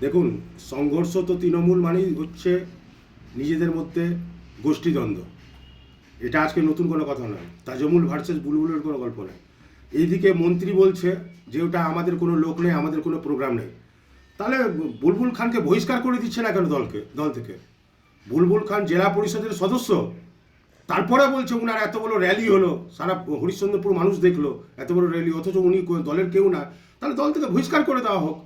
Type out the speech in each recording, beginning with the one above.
দেখুন, সংঘর্ষ তো তৃণমূল মানেই হচ্ছে নিজেদের মধ্যে গোষ্ঠীদ্বন্দ্ব। এটা আজকে নতুন কোনো কথা নয়। তাজমুল ভার্সেস বুলবুলের কোনো গল্প নয়। এইদিকে মন্ত্রী বলছে যে ওটা আমাদের কোনো লোক নেই, আমাদের কোনো প্রোগ্রাম নেই। তাহলে বুলবুল খানকে বহিষ্কার করে দিচ্ছে না কেন দলকে, দল থেকে? বুলবুল খান জেলা পরিষদের সদস্য। তারপরে বলছে উনার এত বড় র্যালি হলো, সারা হরিশ্চন্দ্রপুর মানুষ দেখল, এত বড় র্যালি অথচ উনি দলের কেউ না। তাহলে দল থেকে বহিষ্কার করে দেওয়া হোক।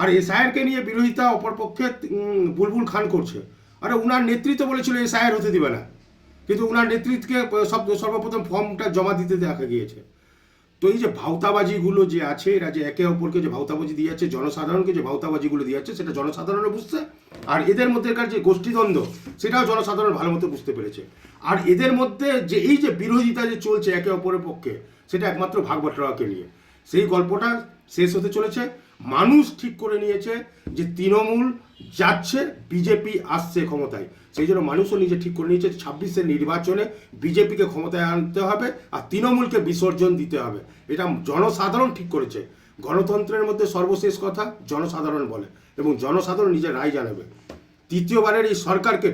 আর এসআইআরকে নিয়ে বিরোধিতা অপরপক্ষে বুলবুল খান করছে। আরে উনার নেতৃত্ব বলেছিল এসআইআর হতে দিবে না। কিন্তু উনার নেতৃত্বকে সব সর্বপ্রথম ফর্মটা জমা দিতে দেখা গিয়েছে। তো এই যে ভাওতাবাজিগুলো যে আছে, এরা যে একে অপরকে যে ভাওতাবাজি দিয়ে যাচ্ছে, জনসাধারণকে যে ভাওতাবাজিগুলো দিয়ে যাচ্ছে, সেটা জনসাধারণও বুঝছে। আর এদের মধ্যেকার যে গোষ্ঠীদ্বন্দ্ব, সেটাও জনসাধারণ ভালো মতো বুঝতে পেরেছে। আর এদের মধ্যে যে এই যে বিরোধিতা যে চলছে একে অপরের পক্ষে, সেটা একমাত্র ভাগবটরাকে নিয়ে। সেই গল্পটা শেষ হতে চলেছে। মানুষ ঠিক করে নিয়েছে যে তৃণমূল যাচ্ছে, বিজেপি আসছে ক্ষমতায়। সেই জন্য মানুষও নিজে ঠিক করে নিয়েছে ছাব্বিশের নির্বাচনে বিজেপিকে ক্ষমতায় আনতে হবে আর তৃণমূলকে বিসর্জন দিতে হবে। এটা জনসাধারণ ঠিক করেছে। গণতন্ত্রের মধ্যে সর্বশেষ কথা জনসাধারণ বলে এবং জনসাধারণ নিজের রায় জানাবে। তৃতীয়বারের এই সরকারকে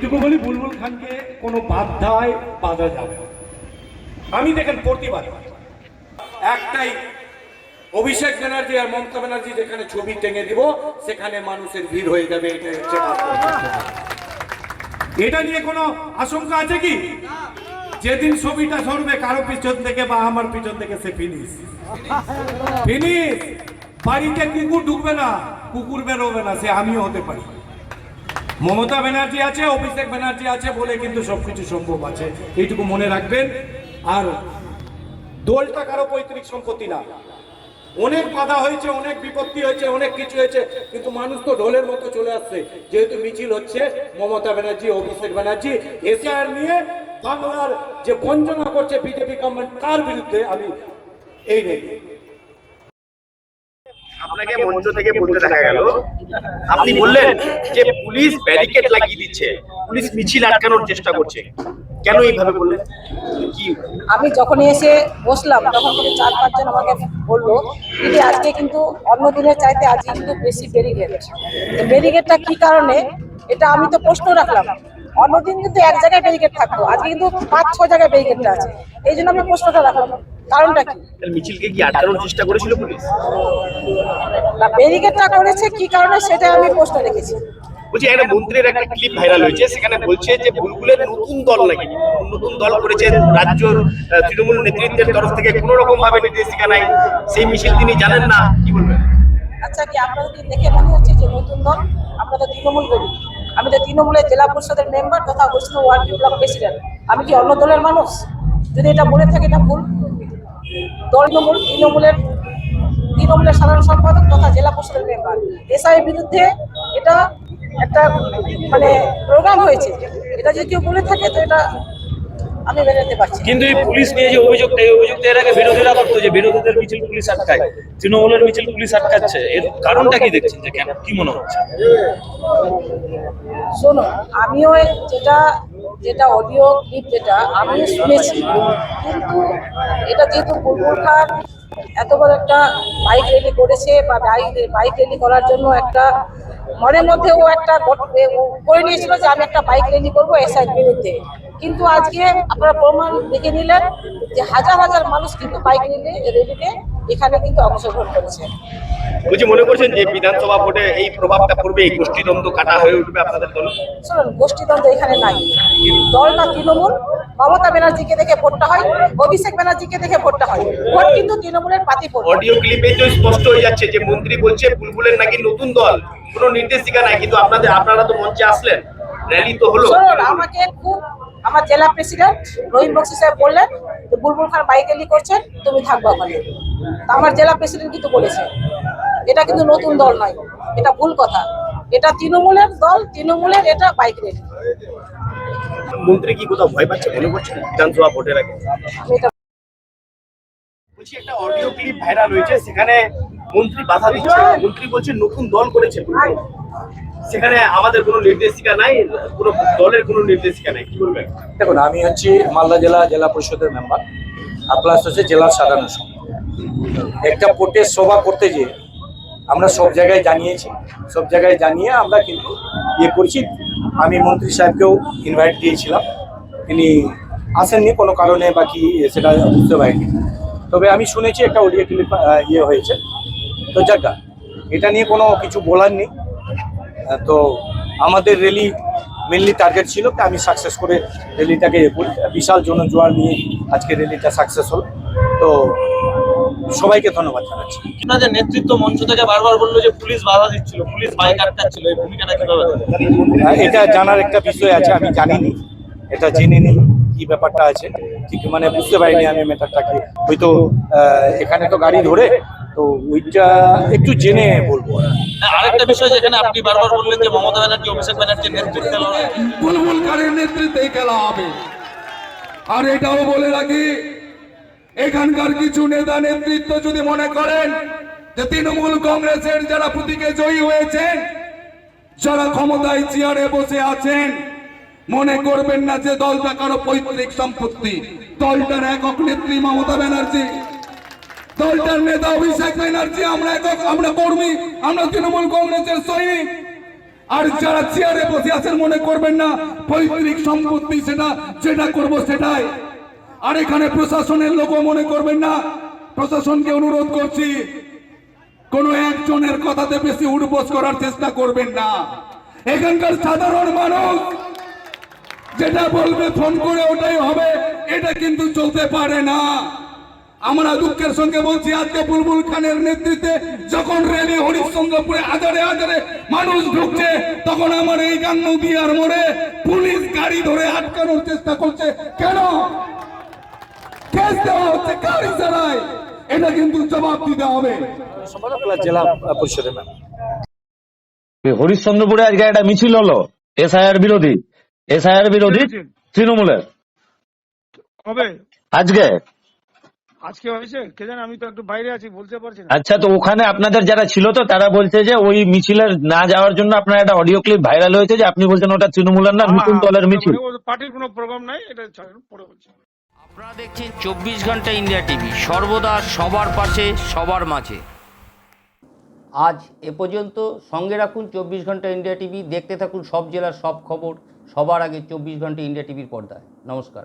এইটুকু বলি, বুলবুল খানকে কোনো বাধ্যায় বাধা যাবে আমি দেখেন প্রতিবাদ। একটাই, অভিষেক ব্যানার্জি আর মমতা ব্যানার্জি যেখানে ছবি টেঙে দিব, সেখানে মানুষের ভিড় হয়ে যাবে এটা হচ্ছে এটা নিয়ে কোনো আশঙ্কা আছে কি? যেদিন ছবিটা সরবে, কারও পিছন থেকে বা আমার পিছন থেকে সে ফিনিশ ফিনিশ বাড়িতে কুকুর ঢুকবে না, কুকুর বেরোবে না, সে আমিও হতে পারি। মমতা ব্যানার্জি আছে, অভিষেক ব্যানার্জি আছে বলে কিন্তু সবকিছু সম্ভব আছে। এইটুকু মনে রাখবেন। আর দোলটা কারও পৈতৃক সম্পত্তি না। অনেক বাধা হয়েছে, অনেক বিপত্তি হয়েছে, অনেক কিছু হয়েছে, কিন্তু মানুষ তো ঢোলের মতো চলে আসছে। যেহেতু মিছিল হচ্ছে, মমতা ব্যানার্জি, অভিষেক ব্যানার্জি এসআর নিয়ে বাংলার যে বঞ্চনা করছে বিজেপি গভর্নমেন্ট তার বিরুদ্ধে আমি এই নেই। আপনাকে মঞ্চ থেকে দেখা গেল। আপনি বললেন যে পুলিশ ব্যারিকেড লাগিয়ে দিচ্ছে। পুলিশ মিছিল আটকানোর চেষ্টা করছে। কেন এইভাবে বললেন? কি? আমি যখনই এসে বসলাম, তখন করে চার পাঁচজন আমাকে বলল আজকে কিন্তু অন্য দিনের চাইতে আজকে কিন্তু বেশি ব্যারিকেড ব্যারিকেডটা কি কারণে? এটা আমি তো প্রশ্ন রাখলাম। অন্যদিন কিন্তু এক জায়গায় ব্যারিকেড থাকতো। আজকে কিন্তু পাঁচ ছ জায়গায় ব্যারিকেডটা আছে। এই জন্য আমি প্রশ্নটা রাখলাম। কারণটা কি? মিছিলকে কি আটকানোর চেষ্টা করেছিল পুলিশ? না ব্যারিকেডটা করেছে কি কারণে সেটা আমি প্রশ্ন রেখেছি। বলছি একটা মন্ত্রীর একটা ক্লিপ ভাইরাল হয়েছে সেখানে বলছে যে বুলবুলের নতুন দল নাকি? নতুন দল করেছে রাজ্য তৃণমূল নেতৃত্বের তরফ থেকে কোনো রকম ভাবে নির্দেশিকা নাই। সেই মিছিল তিনি জানেন না কি বলবেন? আচ্ছা কি আপনাদের কি দেখে মনে হচ্ছে যে নতুন দল? আমরা তো তৃণমূল করি। আমি তো তৃণমূলের জেলা পরিষদের মেম্বার তথা বৈষ্ণব ওয়ার্ড ব্লক প্রেসিডেন্ট আমি কি অন্য দলের মানুষ? যদি এটা বলে থাকে এটা ভুল। দল তৃণমূল, তৃণমূলের তৃণমূলের সাধারণ সম্পাদক তথা জেলা পরিষদের মেম্বার এসআই বিরুদ্ধে এটা একটা মানে প্রোগ্রাম হয়েছে। এটা যদি কেউ বলে থাকে, তো এটা আমি নিতে পারছি কিন্তু এই পুলিশ নিয়ে যে অভিযোগটা এই অভিযোগটা এর আগে বিরোধীরা করতো যে বিরোধীদের মিছিল পুলিশ আটকায়। তৃণমূলের মিছিল পুলিশ আটকাচ্ছে। এর কারণটা কি দেখছেন যে কেন? কি মনে হচ্ছে? শোনো আমিও যেটা যেটা অডিও ক্লিপ যেটা আমিও শুনেছি। কিন্তু এটা যেহেতু খান এত বড় একটা বাইক র্যালি করেছে বা বাইক বাইক র্যালি করার জন্য একটা মনের মধ্যে ও একটা করে নিয়েছিল যে আমি একটা বাইক র্যালি করব এসআই বিরুদ্ধে কিন্তু আজকে আপনারা প্রমাণ দেখে নিলেন যে হাজার হাজার মানুষ কিন্তু বাইক র্যালি র্যালিতে এখানে কিন্তু অংশগ্রহণ করেছে। বলছি মনে করছেন যে বিধানসভা ভোটে এই প্রভাবটা পড়বে এই গোষ্ঠীদ্বন্দ্ব কাটা হয়ে উঠবে আপনাদের দল শুনুন গোষ্ঠীদ্বন্দ্ব এখানে নাই। দলটা তৃণমূল মমতা ব্যানার্জিকে দেখে ভোটটা হয় অভিষেক ব্যানার্জিকে দেখে ভোটটা হয়। ভোট কিন্তু তৃণমূলের পাতি অডিও ক্লিপে তো স্পষ্ট হয়ে যাচ্ছে যে মন্ত্রী বলছে বুলবুলের নাকি নতুন দল? কোনো নির্দেশিকা নাই কিন্তু আপনাদের আপনারা তো মঞ্চে আসলেন র্যালি তো হলো। আমাকে খুব আমার জেলা প্রেসিডেন্ট রহিম বক্সি সাহেব বললেন যে বুলবুল খান বাইকেলি করছেন তুমি থাকবা ওখানে। তা আমার জেলা প্রেসিডেন্ট কিন্তু বলেছে এটা কিন্তু নতুন দল নয় এটা ভুল কথা। এটা তৃণমূলের দল তৃণমূলের এটা বাইক রেলি মন্ত্রী কি কোথাও ভয় পাচ্ছে মনে করছেন বিধানসভা ভোটের আগে? এটা বলছি একটা অডিও ক্লিপ ভাইরাল হয়েছে সেখানে মন্ত্রী বাধা দিচ্ছে মন্ত্রী বলছে নতুন দল করেছে। সেখানে আমাদের কোনো নির্দেশিকা নাই, কোনো দলের কোনো নির্দেশিকা নাই, কি বলবেন? দেখুন, আমি হচ্ছি মালদা জেলা জেলা পরিষদের মেম্বার, আর প্লাস হচ্ছে জেলার সাধারণ একটা প্রোটেস্ট সভা করতে গিয়ে আমরা সব জায়গায় জানিয়েছি, সব জায়গায় জানিয়ে আমরা কিন্তু ইয়ে করছি। আমি মন্ত্রী সাহেবকেও ইনভাইট দিয়েছিলাম, তিনি আসেননি কোনো কারণে বা কি, সেটা বুঝতে পারিনি। তবে আমি শুনেছি একটা অডিও ক্লিপ ইয়ে হয়েছে। তো যাক এটা নিয়ে কোনো কিছু বলার নেই। তো আমাদের র্যালি মেনলি টার্গেট ছিল কি আমি সাকসেস করে র্যালিটাকে বিশাল জনজোয়ার নিয়ে আজকে র্যালিটা সাকসেস হল। তো সবাইকে ধন্যবাদ জানাচ্ছি। আপনাদের নেতৃত্ব মঞ্চ থেকে বারবার বলল যে পুলিশ বাধা দিচ্ছিল পুলিশ বাইক আটকাচ্ছিল এই ভূমিকাটা কীভাবে? এটা জানার একটা বিষয় আছে আমি জানিনি। এটা জেনে নিই কি ব্যাপারটা আছে। ঠিক মানে বুঝতে পারিনি আমি ম্যাটারটাকে হয়তো এখানে তো গাড়ি ধরে তো ওইটা একটু জেনে বলব। আরেকটা বিষয় যেখানে আপনি বারবার বললেন যে মমতা ব্যানার্জি অভিষেক ব্যানার্জির নেতৃত্বে বুলবুল খানের নেতৃত্বেই খেলা হবে। আর এটাও বলে রাখি এখানকার কিছু নেতা নেতৃত্ব যদি মনে করেন যে তৃণমূল কংগ্রেসের যারা প্রতীকে জয়ী হয়েছেন যারা ক্ষমতায় চেয়ারে বসে আছেন মনে করবেন না যে দলটা কারও পৈতৃক সম্পত্তি। দলটার একক নেত্রী মমতা ব্যানার্জি। দলটার নেতা অভিষেক ব্যানার্জি, আমরা একক, আমরা কর্মী, আমরা তৃণমূল কংগ্রেসের সৈনিক। আর যারা চেয়ারে বসে আছেন, মনে করবেন না, পৈতৃক সম্পত্তি সেটা, যেটা করব সেটাই। আর এখানে প্রশাসনের লোকও মনে করবেন না, প্রশাসনকে অনুরোধ করছি, কোন একজনের কথাতে বেশি উঠবোস করার চেষ্টা করবেন না। এখানকার সাধারণ মানুষ যেটা বলবে, ফোন করে ওটাই হবে, এটা কিন্তু চলতে পারে না। আমরা দুঃখের সঙ্গে বলছি আজকে বুলবুল খানের নেতৃত্বে যখন রেলি হরিশ্চন্দ্রপুরে হাজারে হাজারে মানুষ ঢুকছে তখন আমার এই গান নদীয়ার মোড়ে পুলিশ গাড়ি ধরে আটকানোর চেষ্টা করছে। কেন? কেস দেওয়া হচ্ছে কার ইশারায়? এটা কিন্তু জবাব দিতে হবে। জেলা পরিষদের হরিশ্চন্দ্রপুরে আজকে একটা মিছিল হলো এসআইআর বিরোধী। এসআইআর বিরোধী তৃণমূলের। কবে? আজকে? আজকে হয়েছে কে জানে আমি তো একটু বাইরে আছি বলতে পারছি না। আচ্ছা তো ওখানে আপনাদের যারা ছিল তো তারা বলছে যে ওই মিছিলের না যাওয়ার জন্য আপনার একটা অডিও ক্লিপ ভাইরাল হয়েছে যে আপনি বলছেন ওটা তৃণমূলের না নতুন দলের মিছিল। পার্টির কোনো প্রোগ্রাম নাই এটা পরে বলছি। আপনারা দেখছেন চব্বিশ ঘণ্টা ইন্ডিয়া টিভি সর্বদা সবার পাশে সবার মাঝে। আজ এ পর্যন্ত সঙ্গে রাখুন চব্বিশ ঘণ্টা ইন্ডিয়া টিভি দেখতে থাকুন সব জেলার সব খবর সবার আগে চব্বিশ ঘণ্টা ইন্ডিয়া টিভির পর্দায়। নমস্কার।